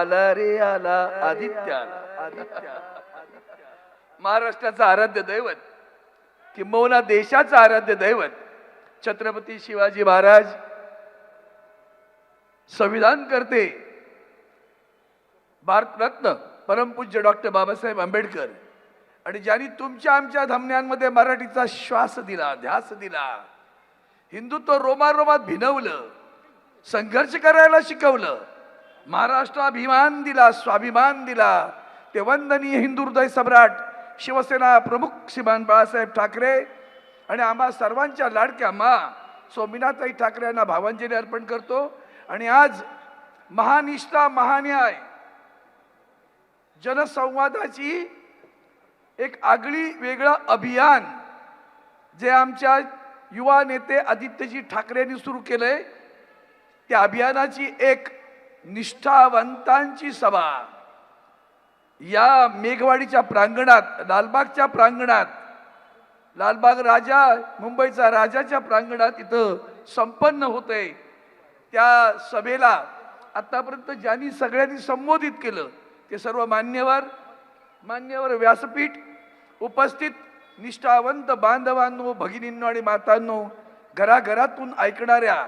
आला रे आला आदित्य. महाराष्ट्राचं आराध्य दैवत किंबहुना देशाचं आराध्य दैवत छत्रपती शिवाजी महाराज संविधान करते भारतरत्न परमपूज्य डॉक्टर बाबासाहेब आंबेडकर आणि ज्यांनी तुमच्या आमच्या धमन्यांमध्ये मराठीचा श्वास दिला ध्यास दिला हिंदुत्व रोमारोमात भिनवलं संघर्ष करायला शिकवलं महाराष्ट्राभिमान दिला स्वाभिमान दिला. ते वंदनीय हिंदू हृदय सम्राट शिवसेना प्रमुख श्रीमान बाळासाहेब ठाकरे आणि आम्हा सर्वांच्या लाडक्या मा सोमीनाथाई ठाकरे यांना भावांजली अर्पण करतो. आणि आज महानिष्ठा महान्याय जनसंवादाची एक आगळी वेगळं अभियान जे आमच्या युवा नेते आदित्यजी ठाकरे यांनी सुरू केलंय त्या अभियानाची एक निष्ठावंतांची सभा. या मेघवाडीच्या प्रांगणात लालबागच्या प्रांगणात लालबाग राजा मुंबईचा राजाच्या प्रांगणात इथं संपन्न होते त्या सभेला आतापर्यंत ज्यांनी सगळ्यांनी संबोधित केलं ते सर्व मान्यवर मान्यवर व्यासपीठ उपस्थित निष्ठावंत बांधवांनो भगिनींनो आणि मातांनो घराघरातून ऐकणाऱ्या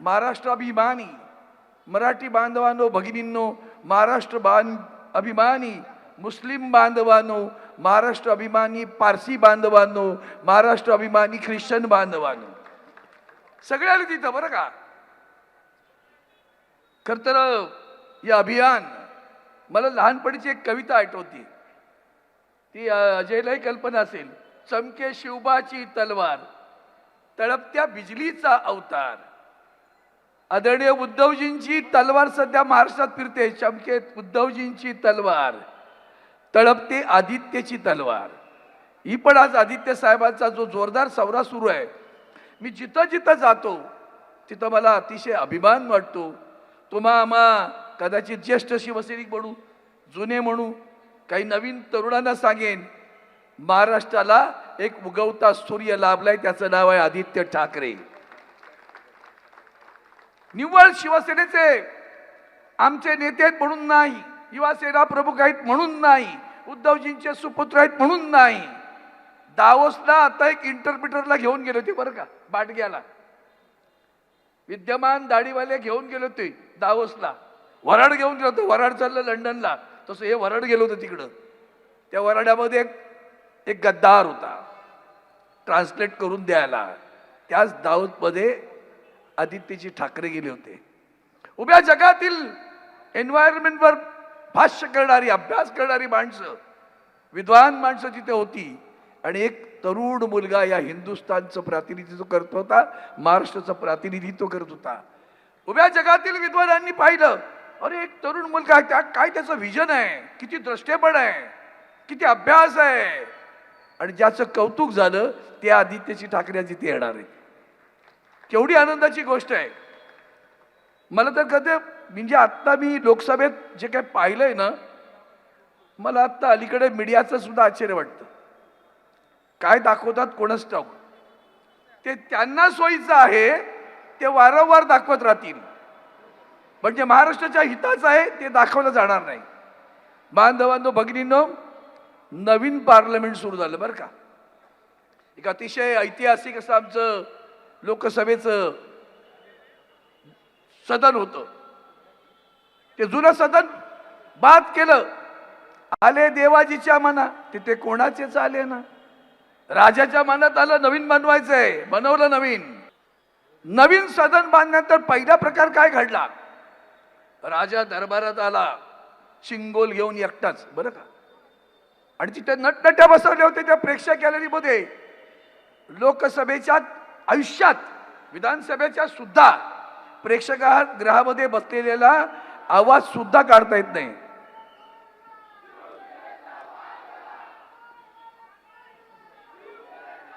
महाराष्ट्राभिमानी मराठी बांधवांनो भगिनींनो महाराष्ट्र बांध अभिमानी मुस्लिम बांधवांनो महाराष्ट्र अभिमानी पारसी बांधवांनो महाराष्ट्र अभिमानी ख्रिश्चन बांधवांनो. सगळ्याला तिथं बरं का? खर तर हे अभियान मला लहानपणीची एक कविता आठवती. ती अजयलाही कल्पना असेल. चमके शिवबाची तलवार तळपत्या बिजलीचा अवतार. आदरणीय उद्धवजींची तलवार सध्या महाराष्ट्रात फिरते. चमकेत उद्धवजींची तलवार. तळपते आदित्यची तलवार. ही पण आज आदित्य साहेबांचा जो जोरदार सौरा सुरू आहे. मी जिथं जिथं जातो तिथं मला अतिशय अभिमान वाटतो. तुम्हा आम्हा कदाचित ज्येष्ठ शिवसैनिक म्हणू जुने म्हणू काही नवीन तरुणांना सांगेन महाराष्ट्राला एक उगवता सूर्य लाभलाय त्याचं नाव आहे आदित्य ठाकरे. निव्वळ शिवसेनेचे आमचे नेते आहेत म्हणून नाही युवासेना प्रमुख आहेत म्हणून नाही उद्धवजींचे सुपुत्र आहेत म्हणून नाही. दावोसला आता एक इंटरप्रिटरला घेऊन गेले होते बरं का बाटग्याला विद्यमान दाढीवाले घेऊन गेले होते दावोसला. वराड घेऊन गेलो होतो वराड चाललं लंडनला. तसं हे वराड गेलो होतं तिकडं. त्या वराड्यामध्ये एक एक गद्दार होता. ट्रान्सलेट करून द्यायला. त्याच दाऊदमध्ये आदित्यजी ठाकरे गेले होते. उभ्या जगातील एन्व्हायरमेंटवर भाष्य करणारी अभ्यास करणारी माणसं विद्वान माणसं तिथे होती आणि एक तरुण मुलगा या हिंदुस्थानचं प्रतिनिधित्व करत होता महाराष्ट्राचं प्रतिनिधित्व करत होता. उभ्या जगातील विद्वानांनी पाहिलं अरे एक तरुण मुलगा त्या काय त्याचं विजन आहे? किती द्रष्टेपण आहे? किती अभ्यास आहे? आणि ज्याचं कौतुक झालं ते आदित्यची ठाकरे जिथे येणार आहे केवढी आनंदाची गोष्ट आहे. मला तर कधी म्हणजे आत्ता मी लोकसभेत जे काही पाहिलंय ना मला आत्ता अलीकडे मीडियाचं सुद्धा आश्चर्य वाटतं. काय दाखवतात कोणच ठाऊक ते त्यांना सोयीचं आहे ते वारंवार दाखवत राहतील. म्हणजे महाराष्ट्राच्या हिताचं आहे ते दाखवलं जाणार नाही. बांधवांनो भगिनींनो नवीन पार्लमेंट सुरू झालं बरं का. एक अतिशय ऐतिहासिक असं आमचं लोकसभेचं सदन होतं. ते जुनं सदन बाद केलं. आले देवाजीच्या मना तिथे कोणाचेच आले ना? राजाच्या मनात आलं नवीन बनवायचंय बनवलं नवीन. नवीन सदन बांधल्यानंतर पहिला प्रकार काय घडला? राजा दरबारात आला शिंगोल घेऊन एकटाच बरं का? आणि तिथे नटनट्या बसवल्या होत्या त्या प्रेक्षक गॅलरीमध्ये. लोकसभेच्या आयुष्यात विधानसभेच्या सुद्धा प्रेक्षका ग्रहामध्ये बसलेल्याला आवाज सुद्धा काढता येत नाही.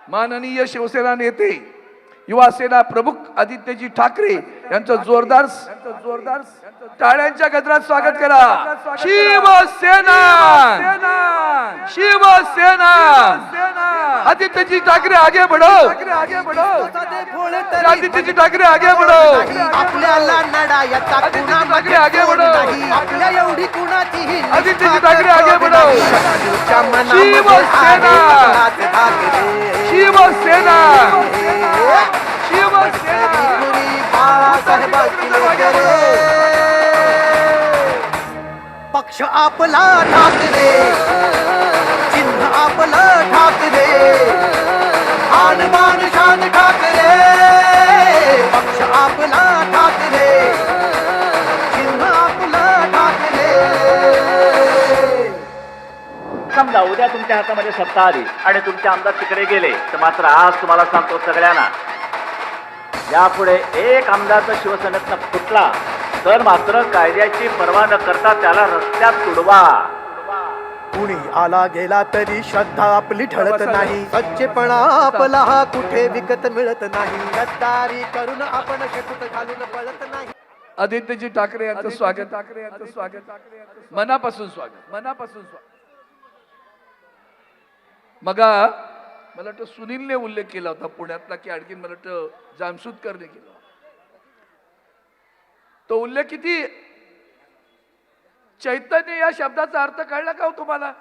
माननीय शिवसेना नेते युवासेना प्रमुख आदित्यजी ठाकरे यांचं जोरदार जोरदार टाळ्यांच्या गजरात स्वागत करा शिवसेना शिवसेना आदित्यजी ठाकरे आगे बढ़ो आगे बढ़ो आदित्यजी ठाकरे आगे बढ़ो आपल्याला लढायचा ठाकरे आगे बढ़ो. आपल्या एवढी कुणाचीही आदित्यजी ठाकरे आगे बढ़ो. मनामध्ये शिवसेना. शिवसेना शिवसेना. पक्ष आपला ठाकरे. चिन्ह आपलं ठाकरे. मान शान ठाकरे. पक्ष आपला ठाकरे. चिन्ह आपलं ठाकरे. समजा उद्या तुमच्या हातामध्ये सत्ता आली आणि तुमचे आमदार तिकडे गेले तर मात्र आज तुम्हाला सांगतो सगळ्यांना यापुढे एक आमदार जर शिवसेनेतनं फुटला तर मात्र कायद्याची पर्वा न करता त्याला रस्त्यात तुडवा. कुणी आला गेला तरी श्रद्धा आपली ठळत नाही. सच्चेपणा आपला हा कुठे विकत मिळत नाही. गद्दारी करून आपण शेपूट घालून पळत नाही. आदित्यजी ठाकरे यांचं स्वागत. ठाकरे यांचं स्वागत. मनापासून स्वागत. मनापासून स्वागत. मगा मला वाटतं सुनीलने उल्लेख केला होता पुण्यातला की आणखीन मला वाटतं जामसूदकरने केला तो उल्लेख किती? चैतन्य या शब्दाचा अर्थ कळला का हो तुम्हाला?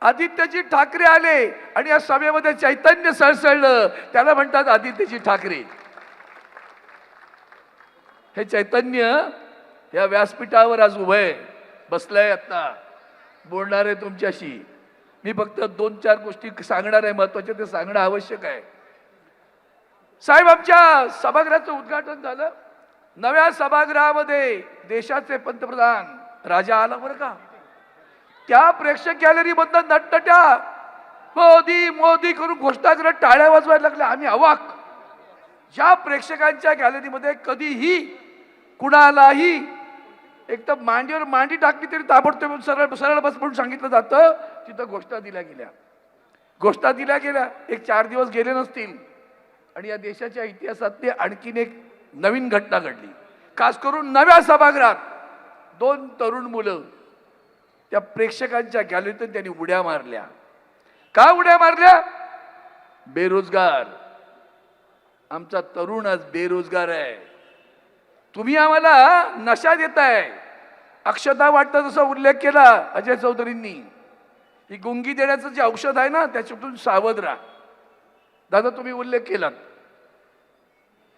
आदित्यजी ठाकरे आले आणि या सभेमध्ये चैतन्य सळसळलं. त्याला म्हणतात आदित्यजी ठाकरे. हे चैतन्य या व्यासपीठावर आज उभं आहे. बसलंय आता. बोलणार आहे तुमच्याशी. मी फक्त दोन चार गोष्टी सांगणार आहे महत्त्वाच्या ते सांगणं आवश्यक आहे. साहेब आमच्या सभागृहाचं उद्घाटन झालं. नव्या सभागृहामध्ये देशाचे पंतप्रधान राजा आला बरं का? त्या प्रेक्षक गॅलरीमधनं नटनट्या मोदी मोदी करून घोषणा करत टाळ्या वाजवायला लागल्या आम्ही अवाक. ज्या प्रेक्षकांच्या गॅलरीमध्ये कधीही कुणालाही एक तर मांडीवर मांडी टाकली तरी ताबडतोब सरळ सरळ बस म्हणून सांगितलं जातं. तिथं घोषणा दिल्या गेल्या. घोषणा दिल्या गेल्या एक चार दिवस गेले नसतील. आणि या देशाच्या इतिहासातली आणखीन एक नवीन घटना घडली. खास करून नव्या सभागृहात दोन तरुण मुलं त्या प्रेक्षकांच्या गॅलरीतून त्यांनी उड्या मारल्या. का उड्या मारल्या? बेरोजगार. आमचा तरुण आज बेरोजगार आहे. तुम्ही आम्हाला नशा देताय. अक्षता वाटतं जसा उल्लेख केला अजय चौधरींनी. ही गुंगी देण्याचं जे औषध आहे ना त्याच्यातून सावध राहा. दादा तुम्ही उल्लेख केलात.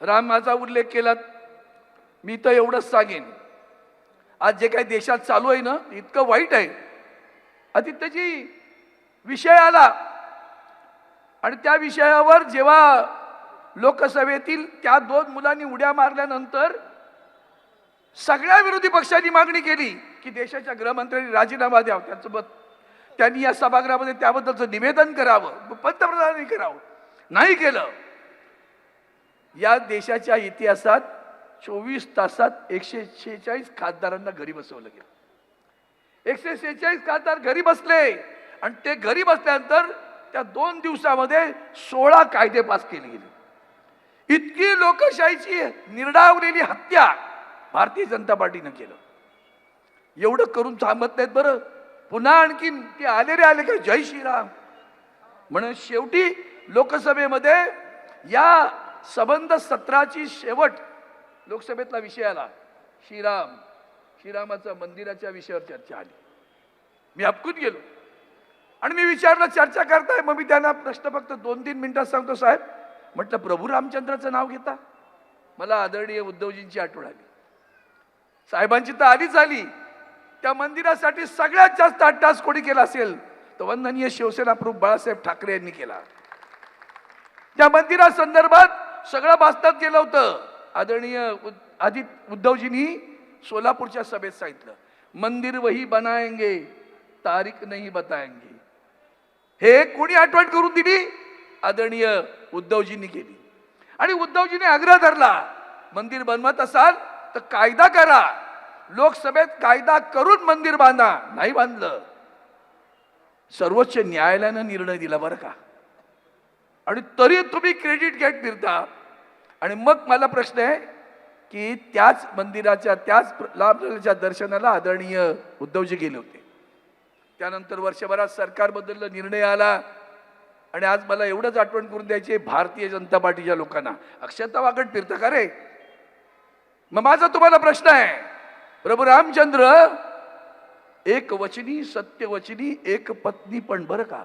राम माझा उल्लेख केलात. मी तर एवढंच सांगेन. आज जे काही देशात चालू आहे ना इतकं वाईट आहे. आदित्यजी विषय आला. आणि त्या विषयावर जेव्हा लोकसभेतील त्या दोन मुलांनी उड्या मारल्यानंतर सगळ्या विरोधी पक्षांनी मागणी केली की देशाच्या गृहमंत्र्यांनी राजीनामा द्यावा. त्याचं त्यांनी या सभागृहामध्ये त्याबद्दलचं निवेदन करावं पंतप्रधानांनी करावं. नाही केलं. या देशाच्या इतिहासात चोवीस तासात एकशे शेहेचाळीस खासदारांना घरी बसवलं गेलं. एकशे शेहेचाळीस खासदार घरी बसले आणि ते घरी बसल्यानंतर त्या दोन दिवसामध्ये सोळा कायदे पास केले गेले. इतकी लोकशाहीची निर्डावलेली हत्या भारतीय जनता पार्टीनं केलं. एवढं करून थांबत नाहीत बरं. पुन्हा आणखीन ते आले रे आले का? जय श्रीराम. म्हणून शेवटी लोकसभेमध्ये या संबंध सत्राची शेवट लोकसभेतला विषय आला. श्रीराम. श्रीरामाचा मंदिराच्या विषयावर चर्चा आली. मी हपकून गेलो. आणि मी विचारलं चर्चा करताय? मग मी त्यांना प्रश्न फक्त दोन तीन मिनिटात सांगतो साहेब म्हटलं प्रभू रामचंद्राचं नाव घेता. मला आदरणीय उद्धवजींची आठवण आली. साहेबांची तर आधीच आली. त्या मंदिरासाठी सगळ्यात जास्त अट्टास कोणी केला असेल तर वंदनीय शिवसेना प्रमुख बाळासाहेब ठाकरे यांनी केला. त्या मंदिरासंदर्भात सगळं वास्तव केलं होतं. आदरणीय आदित्य आदित उद्धवजींनी सोलापूरच्या सभेत सांगितलं मंदिर वही बनायंगे तारीख नाही बताएंगे. हे कोणी आठवण करून दिली? आदरणीय उद्धवजींनी केली. आणि उद्धवजीने आग्रह धरला मंदिर बनवत असाल तर कायदा करा. लोकसभेत कायदा करून मंदिर बांधा. नाही बांधलं. सर्वोच्च न्यायालयानं निर्णय दिला बरं का. आणि तरी तुम्ही क्रेडिट घेत फिरता. आणि मग मला प्रश्न आहे की त्याच मंदिराच्या त्याच प्र- दर्शनाला आदरणीय उद्धवजी गेले होते. त्यानंतर वर्षभरात सरकार बदललं निर्णय आला. आणि आज मला एवढंच आठवण करून द्यायची आहे भारतीय जनता पार्टीच्या लोकांना. अक्षता वागड फिरतं का रे? मग माझा तुम्हाला प्रश्न आहे प्रभू रामचंद्र एक वचनी सत्यवचनी एक पत्नी पण बरं का?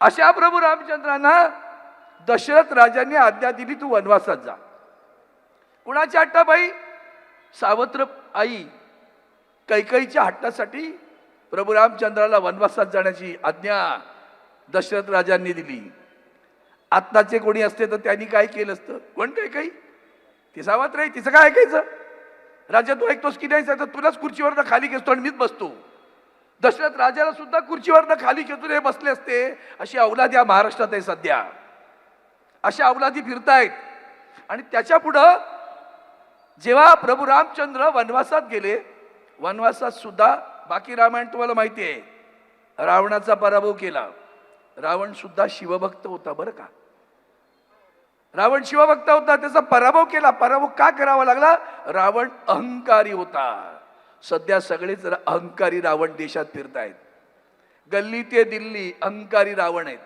अशा प्रभू रामचंद्रांना दशरथ राजांनी आज्ञा दिली तू वनवासात जा. कुणाच्या हट्टाबाई सावत्र आई कैकईच्या हट्टासाठी प्रभू रामचंद्राला वनवासात जाण्याची आज्ञा दशरथ राजांनी दिली. आत्ताचे कोणी असते तर त्यांनी काय केलं असतं? कोण कैकई? ती सावत्र आहे तिचं काय ऐकायचं? राजा तू ऐकतोस की नाही तर तुलाच खुर्चीवरनं खाली घेतो आणि मीच बसतो. दशरथ राजाला सुद्धा खुर्चीवरनं खाली खेचून हे बसले असते. अशी अवलादी या महाराष्ट्रात आहे सध्या. अशा अवलादी फिरतायत. आणि त्याच्या पुढं जेव्हा प्रभू रामचंद्र वनवासात गेले वनवासात सुद्धा बाकी रामायण तुम्हाला माहिती आहे. रावणाचा पराभव केला. रावण सुद्धा शिवभक्त होता बरं का? रावण शिवभक्त होता त्याचा पराभव केला. पराभव का करावा लागला? रावण अहंकारी होता. सध्या सगळेच अहंकारी रावण देशात फिरतायत गल्ली ते दिल्ली अहंकारी रावण आहेत.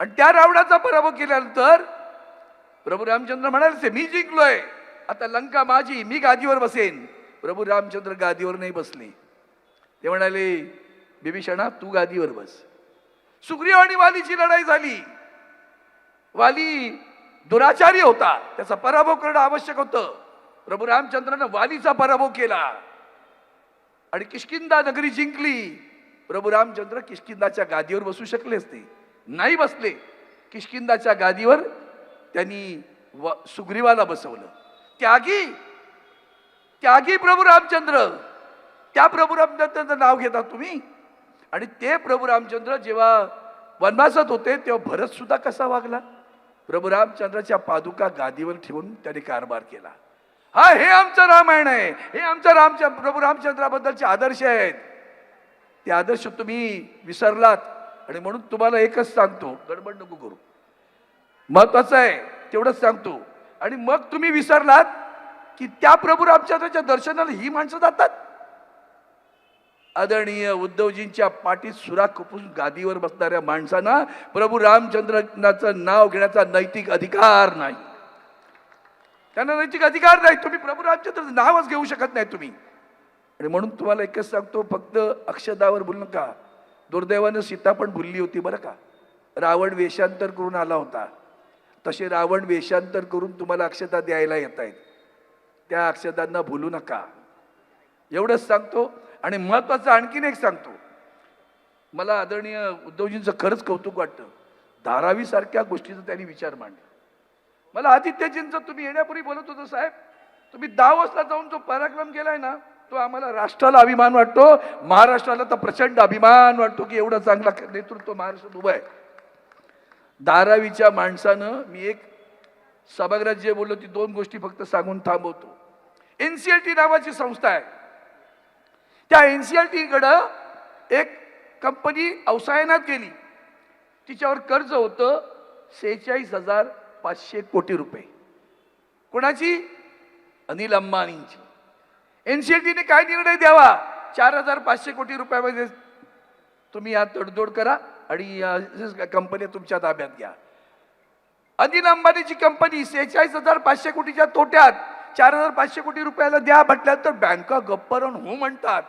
आणि त्या रावणाचा पराभव केल्यानंतर प्रभू रामचंद्र म्हणाले मी जिंकलोय. आता लंका माझी मी गादीवर बसेन. प्रभू रामचंद्र गादीवर नाही बसले. ते म्हणाले बिभीषणा तू गादीवर बस. सुग्रीव आणि वालीची लढाई झाली. वाली दुराचारी होता. त्याचा पराभव करणं आवश्यक होतं. प्रभू रामचंद्रानं वालीचा पराभव केला. आणि किशकिंदा नगरी जिंकली. प्रभू रामचंद्र किष्किंदाच्या गादीवर बसू शकले असते. नाही बसले. किशकिंदाच्या गादीवर त्यांनी व सुग्रीवाला बसवलं. त्यागी त्यागी प्रभू रामचंद्र. त्या प्रभू रामचंद्राचं नाव घेता तुम्ही? आणि ते प्रभू रामचंद्र जेव्हा वनवासात होते तेव्हा भरत सुद्धा कसा वागला? प्रभू रामचंद्राच्या पादुका गादीवर ठेवून त्याने कारभार केला. हा हे आमचं रामायण आहे. हे आमचं रामच्या प्रभू रामचंद्राबद्दलचे आदर्श आहेत. ते आदर्श तुम्ही विसरलात आणि म्हणून तुम्हाला एकच सांगतो गडबड नको करू. महत्वाचं आहे तेवढंच सांगतो. आणि मग तुम्ही विसरलात की त्या प्रभू रामचंद्राच्या दर्शनाला ही माणसं जातात? आदरणीय उद्धवजींच्या पाठीत सुरा खुपून गादीवर बसणाऱ्या माणसांना प्रभू रामचंद्रनाचं नाव घेण्याचा नैतिक अधिकार नाही. त्यांना नैतिक अधिकार नाही. तुम्ही प्रभू रामचंद्रचं नावच घेऊ शकत नाही तुम्ही. आणि म्हणून तुम्हाला एकच सांगतो फक्त अक्षदावर बोलू नका. दुर्दैवानं सीता पण भुलली होती बरं का. रावण वेषांतर करून आला होता. तसे रावण वेषांतर करून तुम्हाला अक्षता द्यायला येत आहेत त्या अक्षदांना भुलू नका. एवढंच सांगतो आणि महत्वाचं आणखीन एक सांगतो. मला आदरणीय उद्धवजींचं खरंच कौतुक वाटतं. धारावीसारख्या गोष्टीचा त्यांनी विचार मांडला. मला आदित्यजींचं तुम्ही येण्यापूर्वी बोलत होतो साहेब तुम्ही दहा वाजता जाऊन जो पराक्रम केलाय ना तो आम्हाला राष्ट्राला अभिमान वाटतो. महाराष्ट्राला तर प्रचंड अभिमान वाटतो की एवढा चांगला नेतृत्व महाराष्ट्रात उभं आहे. धारावीच्या माणसानं मी एक सभागृहात जे बोललो ती दोन गोष्टी फक्त सांगून थांबवतो. एनसीएलटी नावाची संस्था आहे. त्या एन सी आर टीकडं एक कंपनी अवसायनात गेली. तिच्यावर कर्ज होतं सेहेचाळीस हजार पाचशे कोटी रुपये. कोणाची? अनिल अंबानींची. टीने काय निर्णय द्यावा? चार हजार पाचशे कोटी रुपयामध्ये तुम्ही या तडजोड करा आणि कंपनी कंपन्या तुमच्या ताब्यात घ्या. अनिल अंबानीची कंपनी सेहेचाळीस हजार पाचशे कोटीच्या तोट्यात चार हजार पाचशे कोटी रुपयाला द्या म्हटल्यानंतर बँका गप्परण हो म्हणतात.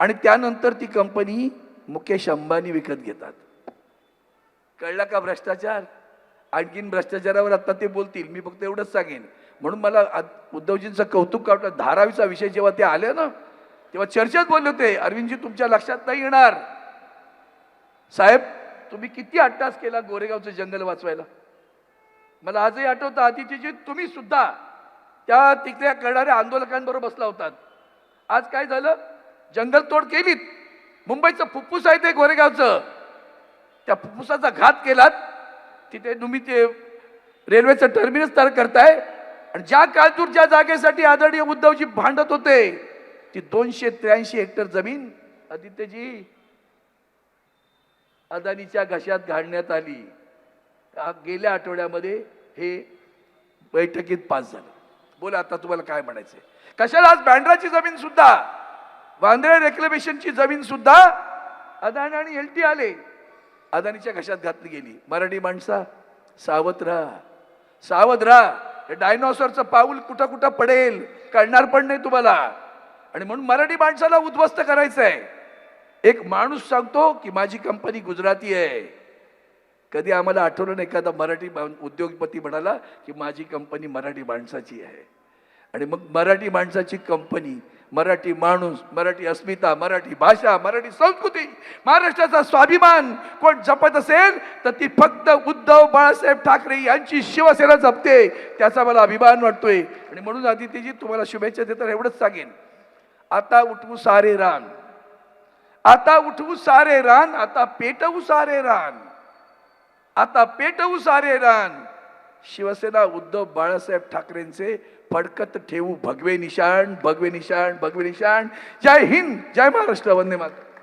आणि त्यानंतर ती कंपनी मुकेश अंबानी विकत घेतात. कळला का भ्रष्टाचार? आणखीन भ्रष्टाचारावर आता ते बोलतील. मी फक्त एवढंच सांगेन. म्हणून मला उद्धवजींचं कौतुक वाटलं धारावीचा विषय जेव्हा ते आले ना तेव्हा चर्चेत बोलले होते अरविंदजी तुमच्या लक्षात नाही येणार. साहेब तुम्ही किती अट्टास केला गोरेगावचं जंगल वाचवायला? मला आजही आठवतं आदित्यजी तुम्ही सुद्धा त्या तिकडे करणाऱ्या आंदोलकांबरोबर बसला होतात. आज काय झालं? जंगलतोड केलीत. मुंबईचं फुफ्फुस आहे ते गोरेगावचं. त्या फुफ्फुसाचा घात केलात. तिथे तुम्ही ते रेल्वेचं टर्मिनस तयार करताय. आणि ज्या काळजूरच्या जागेसाठी आदरणीय उद्धवजी भांडत होते ती दोनशे त्र्याऐंशी हेक्टर जमीन आदित्यजी अदानीच्या घशात घालण्यात आली. गेल्या आठवड्यामध्ये हे बैठकीत पास झालं. बोला आता तुम्हाला काय म्हणायचंय? कशाला आज बँड्राची जमीन सुद्धा वांद्रे रेक्लेमेशनची जमीन सुद्धा अदानी आणि एल टी आले. अदानीच्या घशात घातली गेली. मराठी माणसा सावध राहा. सावध राहा. हे डायनॉसॉरचं पाऊल कुठं कुठं पडेल कळणार पण नाही तुम्हाला. आणि म्हणून मराठी माणसाला उद्ध्वस्त करायचं आहे एक माणूस सांगतो की माझी कंपनी गुजराती आहे. कधी आम्हाला आठवलं नाही एखादा मराठी उद्योगपती म्हणाला की माझी कंपनी मराठी माणसाची आहे. आणि मग मराठी माणसाची कंपनी मराठी माणूस मराठी अस्मिता मराठी भाषा मराठी संस्कृती महाराष्ट्राचा स्वाभिमान कोण जपत असेल तर ती फक्त उद्धव बाळासाहेब ठाकरे यांची शिवसेना जपते त्याचा मला अभिमान वाटतोय. आणि म्हणून आदित्यजी तुम्हाला शुभेच्छा देताना एवढंच सांगेन. आता उठवू सारे रान. आता उठवू सारे रान आता पेटवू सारे रान. आता पेटवू सारे रान. शिवसेना उद्धव बाळासाहेब ठाकरेंचे फडकत ठेवू. भगवे निशाण भगवे निशाण भगवे निशाण. जय हिंद जय महाराष्ट्र वंदे मातरम.